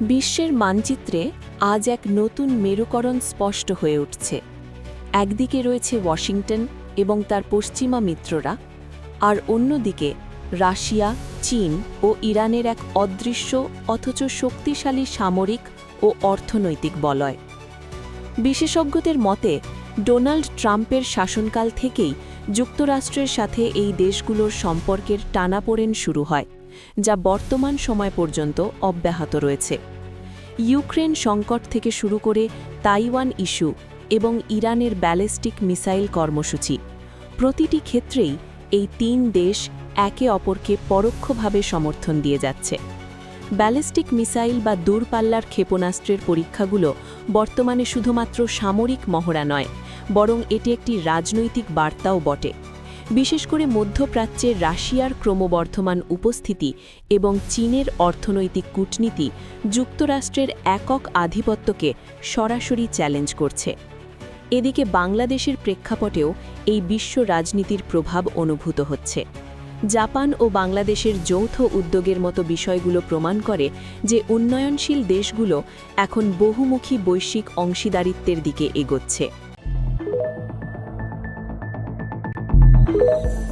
বিশ্বের মানচিত্রে আজ এক নতুন মেরুকরণ স্পষ্ট হয়ে উঠছে। একদিকে রয়েছে ওয়াশিংটন এবং তার পশ্চিমা মিত্ররা, আর অন্যদিকে রাশিয়া, চীন ও ইরানের এক অদৃশ্য অথচ শক্তিশালী সামরিক ও অর্থনৈতিক বলয়। বিশেষজ্ঞদের মতে, ডোনাল্ড ট্রাম্পের শাসনকাল থেকেই যুক্তরাষ্ট্রের সাথে এই দেশগুলোর সম্পর্কের টানাপোড়েন শুরু হয়। যা বর্তমান সময় পর্যন্ত অব্যাহত রয়েছে। ইউক্রেন সংকট থেকে শুরু করে তাইওয়ান ইস্যু এবং ইরানের ব্যালিস্টিক মিসাইল কর্মসূচি। প্রতিটি ক্ষেত্রেই এই তিন দেশ একে অপরকে পরোক্ষভাবে সমর্থন দিয়ে যাচ্ছে। ব্যালিস্টিক মিসাইল বা দূরপাল্লার ক্ষেপণাস্ত্রের পরীক্ষাগুলো বর্তমানে শুধুমাত্র সামরিক মহড়া নয়, বরং এটি একটি রাজনৈতিক বার্তাও বটে। বিশেষ করে মধ্যপ্রাচ্যের রাশিয়ার ক্রমবর্ধমান উপস্থিতি এবং চীনের অর্থনৈতিক কূটনীতি যুক্তরাষ্ট্রের একক আধিপত্যকে সরাসরি চ্যালেঞ্জ করছে। এদিকে বাংলাদেশের প্রেক্ষাপটেও এই বিশ্ব রাজনীতির প্রভাব অনুভূত হচ্ছে। জাপান ও বাংলাদেশের যৌথ উদ্যোগের মতো বিষয়গুলো প্রমাণ করে যে উন্নয়নশীল দেশগুলো এখন বহুমুখী বৈশ্বিক অংশীদারিত্বের দিকে এগোচ্ছে। Música